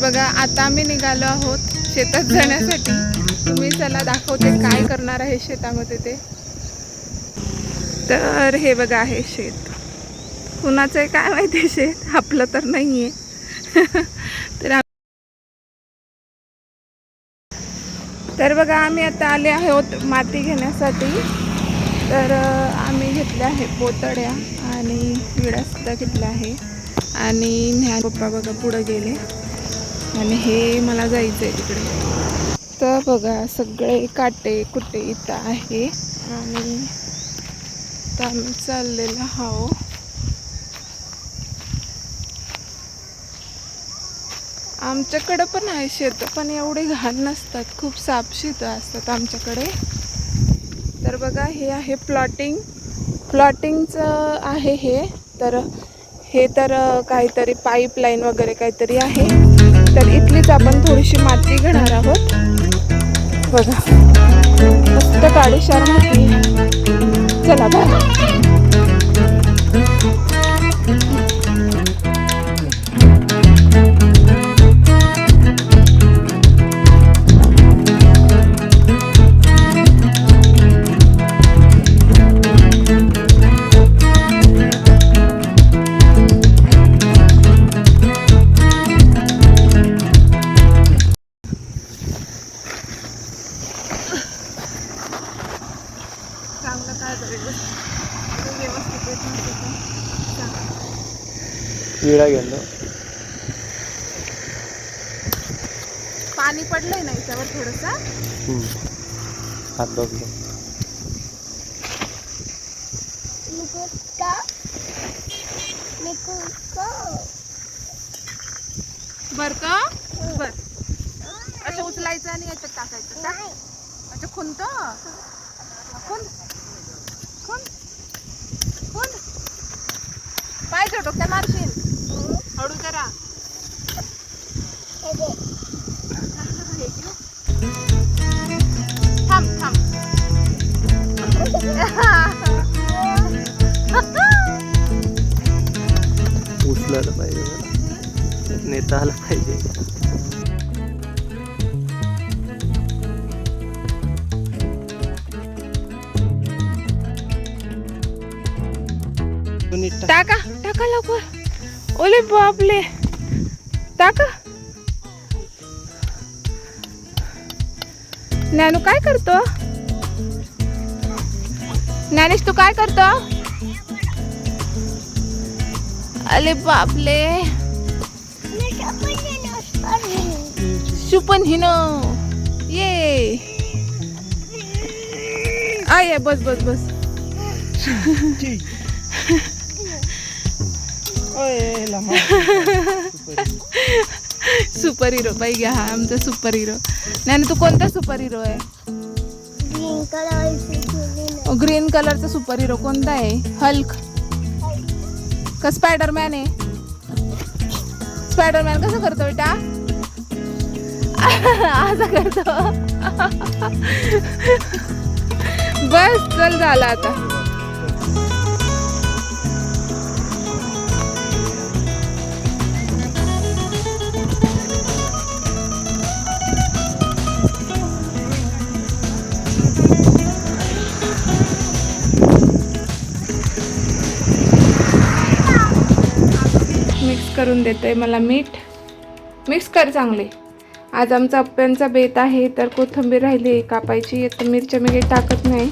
बघा आता आम्ही निघालो आहोत शेतात जाण्यासाठी. तुम्ही चला दाखवते काय करणार आहे शेतामध्ये ते. तर हे बघा आहे शेत. कुणाचं आहे काय माहिती शेत? आपलं तर नाही आहे तर तर बघा आम्ही आता आले आहोत माती घेण्यासाठी. तर आम्ही घेतल्या आहे पोतड्या आणि विडा सुद्धा आहे. आणि न्या पप्पा बघा पुढं गेले. आणि हे मला जायचं आहे तिकडे. तर बघा सगळे काटे कुटे इथं आहे? आणि तर आम्ही चाललेलं हाव आमच्याकडं पण आहे शेतं पण एवढे घाण नसतात. खूप सापशीत असतात आमच्याकडे. तर बघा हे आहे प्लॉटिंग प्लॉटिंगचं आहे हे. तर हे तर काहीतरी पाईपलाईन वगैरे काहीतरी आहे. तर इथलीच आपण थोडीशी माती घेणार आहोत. बघा. मस्त काळीशार माती चला बाय. विडा गेलो पाणी पडलंय ना याच्यावर थोडंसं? हात बघलो बर का? बर. असं उचलायचं आणि याच्यात टाकायचं टाक अच्छा खुंत खुंत खुंत खुंत पाय डोक्या मारशील हळू नेता आला पाहिजे. टाका टाका लवकर. ओले बापले. टाका. ज्ञानू काय करतो? ज्ञानेश तू काय करतो? अरे बापले. शुपन हिन ये आय बस बस बस. सुपर हिरो बाई घ्या हा आमचा सुपर हिरो नाही तू कोणता सुपर हिरो आहे oh, ग्रीन कलरचा सुपर हिरो कोणता आहे? हल्क का स्पायडरमॅन आहे? स्पायडरमॅन कसं करतो बेटा? असं करतो. बस चल झालं आता. करून देतोय मला मीठ. मिक्स कर चांगले. आज आमचा अप्प्यांचा बेत आहे तर कोथिंबीर राहिली कापायची. तर मिरच्या मी काही टाकत नाही.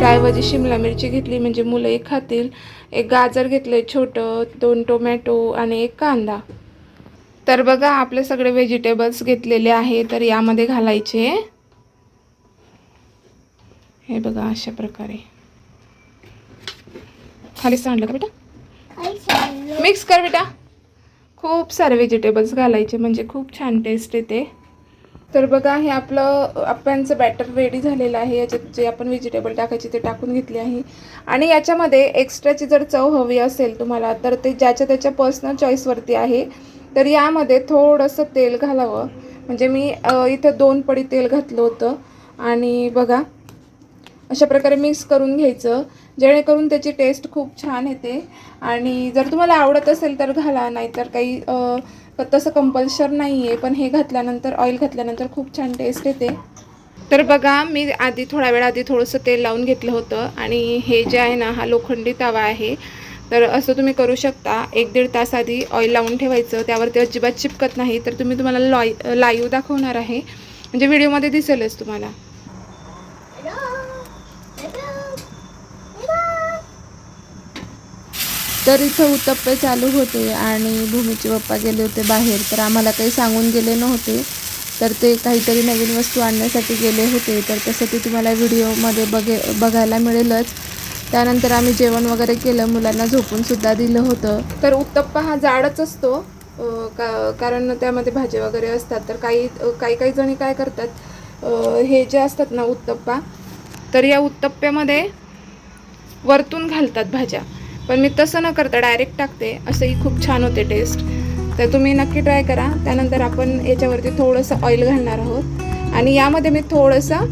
त्याऐवजी शिमला मिरची घेतली म्हणजे मुलं एक खातील. एक गाजर घेतलं छोटं दोन टोमॅटो आणि एक कांदा. तर बघा आपले सगळे व्हेजिटेबल्स घेतलेले आहे तर यामध्ये घालायचे. हे बघा अशा प्रकारे. खाली सांडलं का बेटा? मिक्स कर बेटा. खूप सारे व्हेजिटेबल्स घालायचे म्हणजे खूप छान टेस्ट येते. तर बघा हे आपलं आप्यांचं बॅटर रेडी झालेलं आहे. याच्यात जे आपण व्हेजिटेबल टाकायचे ते टाकून घेतले आहे. आणि याच्यामध्ये एक्स्ट्राची जर चव हवी असेल तुम्हाला तर ते ज्याच्या त्याच्या पर्सनल चॉईसवरती आहे तर यामध्ये थोडंसं तेल घालावं. म्हणजे मी इथं दोन पडी तेल घातलं होतं. आणि बघा अशा प्रकारे मिक्स करून घ्यायचं. जेणेकरून त्याची टेस्ट खूप छान येते. आणि जर तुम्हाला आवडत असेल तर घाला नाहीतर काही तसं कंपल्सर नाही आहे पण हे घातल्यानंतर ऑइल घातल्यानंतर खूप छान टेस्ट येते. तर बघा मी आधी थोडा वेळ आधी थोडंसं तेल लावून घेतलं होतं आणि हे जे आहे ना हा लोखंडी तवा आहे. तर असं तुम्ही करू शकता. एक दीड तास आधी ऑइल लावून ठेवायचं. त्यावरती अजिबात चिपकत नाही. तर तुम्ही तुम्हाला लॉय लाईव्ह दाखवणार आहे. म्हणजे व्हिडिओमध्ये दिसेलच तुम्हाला. तर इथं उत्तप्पे चालू होते आणि भूमीचे पप्पा गेले होते बाहेर. तर आम्हाला काही सांगून गेले नव्हते. तर ते काहीतरी नवीन वस्तू आणण्यासाठी गेले होते. तर तसं ते तुम्हाला व्हिडिओमध्ये बघे बघायला मिळेलच. त्यानंतर आम्ही जेवण वगैरे केलं. मुलांना झोपूनसुद्धा दिलं होतं. तर उत्तप्पा हा जाडच असतो. का कारण त्यामध्ये भाजी वगैरे असतात. तर काही काही काही जणी काय करतात हे जे असतात ना उत्तप्पा तर या उत्तप्प्यामध्ये वरतून घालतात भाज्या. पण मी तसं न करता डायरेक्ट टाकते. असंही खूप छान होते टेस्ट तर तुम्ही नक्की ट्राय करा. त्यानंतर आपण याच्यावरती थोडंसं ऑइल घालणार आहोत. आणि यामध्ये मी थोडंसं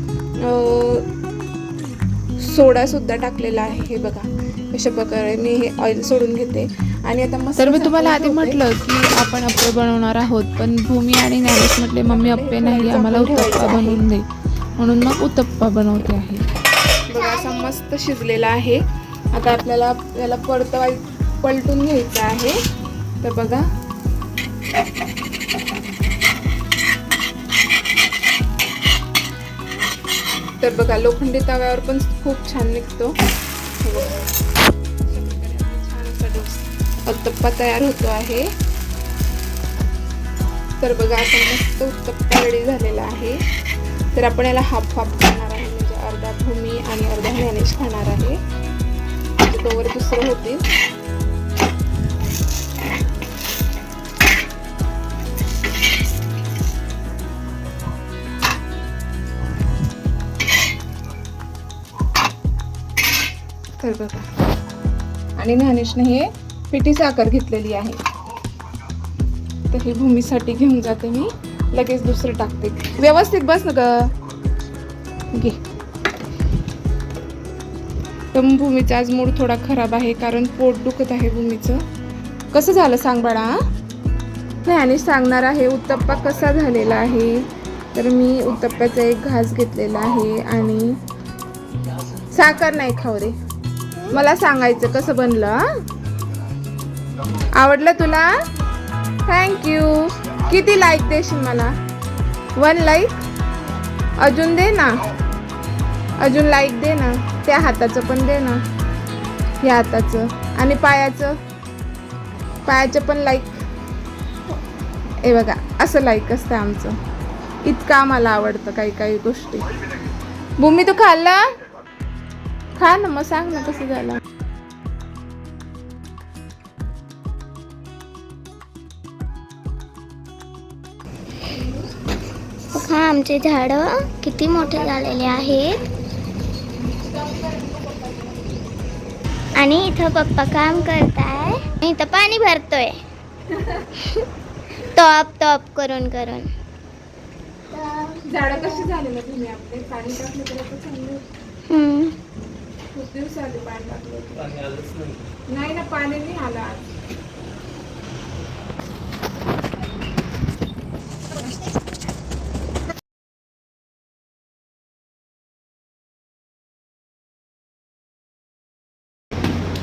सोडासुद्धा टाकलेला आहे. हे बघा कशा प्रकारे मी हे ऑइल सोडून घेते. आणि आता मस्त तर मी तुम्हाला आधी. म्हटलं की आपण अप्पे बनवणार आहोत. पण भूमी आणि ज्ञानेश म्हटले मम्मी अप्पे नाही आम्हाला उत्तप्पा बनवून दे. म्हणून मग उत्तप्पा बनवते आहे. बघा असा मस्त शिजलेला आहे. आता आपल्याला याला परतवाय पलटून घ्यायचं आहे. तर बघा. तर बघा लोखंडी तव्यावर पण खूप छान निघतो. छान असा उत्तप्पा तयार होतो आहे. तर बघा आता मस्त उत्तप्पा रेडी झालेला आहे. तर आपण याला हाफ हाफ खाणार आहे म्हणजे अर्धा भूमी आणि अर्धा ज्ञानेश खाणार आहे. तोवर दुसरं होतील तर बघा. आणि ज्ञानेशने हे पिठी साखर घेतलेली आहे. तर हे भूमीसाठी घेऊन जाते मी. लगेच दुसरं टाकते. व्यवस्थित बस ना ग. घे. तर भूमीचा आज मूड थोडा खराब आहे कारण पोट दुखत आहे भूमीचं. कसं झालं सांग बाळा? नाही आणि सांगणार आहे उत्तप्पा कसा झालेला आहे? तर मी उत्तप्प्याचा एक घास घेतलेला आहे आणि साखर नाही खाऊ रे. मला सांगायचं कसं बनलं आवडलं तुला? थँक्यू किती लाईक देशील मला? वन लाईक अजून दे ना. अजून लाईक दे ना. त्या हाताचं पण दे ना. या हाताचं. आणि पायाचं. पायाचं पण लाईक हे बघा असं लाईक असतं आमचं. इतकं आम्हाला आवडतं काही काही गोष्टी. भूमी तू खाल्ला? खा ना मग सांग ना कसं झालं. हा आमचे झाडं किती मोठे झालेले आहेत. आणि इथं पप्पा काम करताय इथं पाणी भरतोय टॉप टॉप करून करून झाडं कशी झाले ना तुम्ही आपले पाणी टाकलं तर आता चांगलं होतं. हम्म. खूप दिवस आले पाणी टाकलं. नाही ना पाणी नाही आलं आज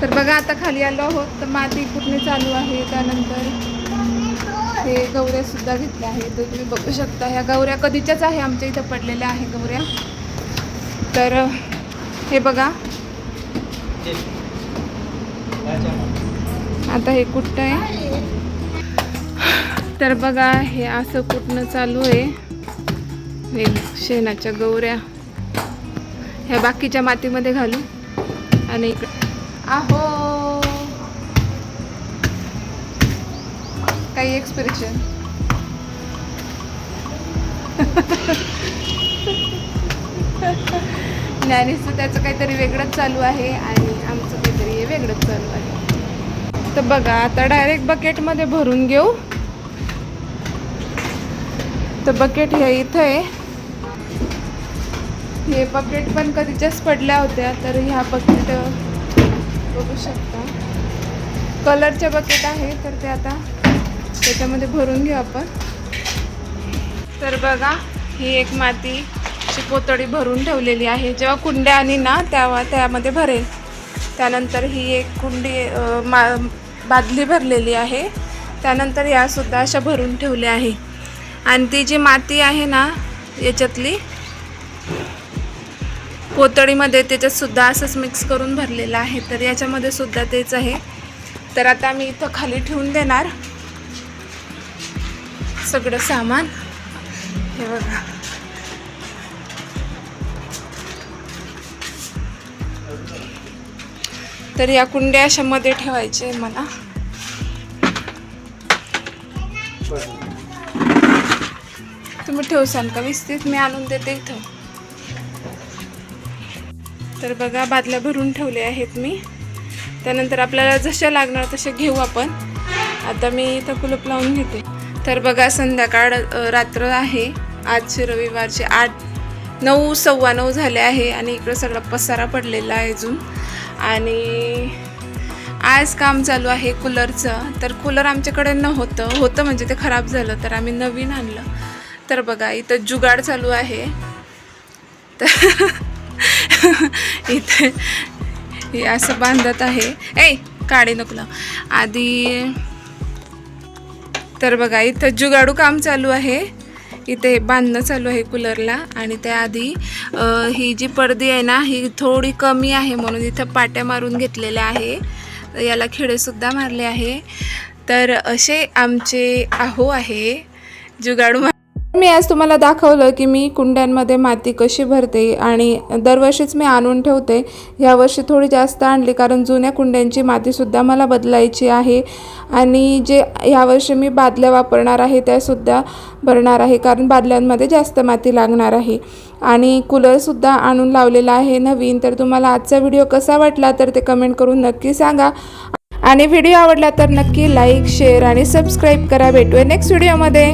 तर बघा आता खाली आलो आहोत. तर माती कुठणे चालू आहे. त्यानंतर हे गौऱ्यासुद्धा घेतल्या आहेत. तर तुम्ही बघू शकता ह्या गौऱ्या कधीच्याच आहे आमच्या इथं पडलेल्या आहे गौऱ्या तर हे बघा. आता हे कुठं आहे? तर बघा हे असं कुठनं चालू आहे. हे शेणाच्या गौऱ्या ह्या बाकीच्या मातीमध्ये घालू. आणि इकडे आहो. काही एक्सप्रेशन ज्ञानीचं त्याचं काहीतरी वेगळंच चालू आहे आणि आमचं काहीतरी हे वेगळंच चालू आहे. तर बघा आता डायरेक्ट बकेटमध्ये भरून घेऊ. तर बकेट हे इथं आहे. हे बकेट पण कधीच्याच पडल्या होत्या तर ह्या बकेट बघू शकता. कलरच्या बकेट आहे तर ते आता त्याच्यामध्ये भरून घेऊ आपण. तर बघा ही एक मातीची पोतडी भरून ठेवलेली आहे. जेव्हा कुंड्या आणि ना तेव्हा त्यामध्ये भरेल. त्यानंतर ही एक कुंडी मा बादली भरलेली आहे. त्यानंतर यासुद्धा अशा भरून ठेवल्या आहे. आणि ती जी माती आहे ना याच्यातली पोतळीमध्ये त्याच्यात सुद्धा असंच मिक्स करून भरलेलं आहे. तर याच्यामध्ये सुद्धा तेच आहे. तर आता मी इथं खाली ठेवून देणार सगळं सामान. हे बघा. तर या कुंड्या अशा मध्ये ठेवायचे मला. तुम्ही ठेवसाल का? विस्तीत मी आणून देते इथं. तर बघा बादल्या भरून ठेवले आहेत मी. त्यानंतर आपल्याला जशा लागणार तसे घेऊ आपण. आता मी इथं कुलूप लावून घेते. तर बघा संध्याकाळ रात्र आहे. आजचे रविवारचे आठ नऊ सव्वा नऊ झाले आहे आणि इकडं सगळा पसारा पडलेला आहे अजून. आणि आज काम चालू आहे कूलरचं. तर कूलर आमच्याकडे न होतं होतं म्हणजे ते खराब झालं तर आम्ही नवीन आणलं. तर बघा इथं जुगाड चालू आहे. तर इथे हे असं बांधत आहे. ए काढे नको आधी तर बघा इथं जुगाडू काम चालू आहे. इथे बांधणं चालू आहे कूलरला आणि त्याआधी ही जी पडदी आहे ना ही थोडी कमी आहे म्हणून इथं पाट्या मारून घेतलेल्या आहे. याला खिडेसुद्धा मारले आहे. तर असे आमचे आहो आहे. जुगाडू मी आज तुम्हाला दाखवलं की मी कुंड्यांमध्ये माती कशी भरते आणि दरवर्षीच मी आणून ठेवते. ह्यावर्षी थोडी जास्त आणली कारण जुन्या कुंड्यांची मातीसुद्धा मला बदलायची आहे आणि जे ह्यावर्षी मी बादल्या वापरणार आहे त्यासुद्धा भरणार आहे कारण बादल्यांमध्ये जास्त माती लागणार आहे. आणि कूलरसुद्धा आणून लावलेला आहे नवीन. तर तुम्हाला आजचा व्हिडिओ कसा वाटला तर ते कमेंट करून नक्की सांगा. आणि व्हिडिओ आवडला तर नक्की लाईक शेअर आणि सबस्क्राईब करा. भेटूया नेक्स्ट व्हिडिओमध्ये.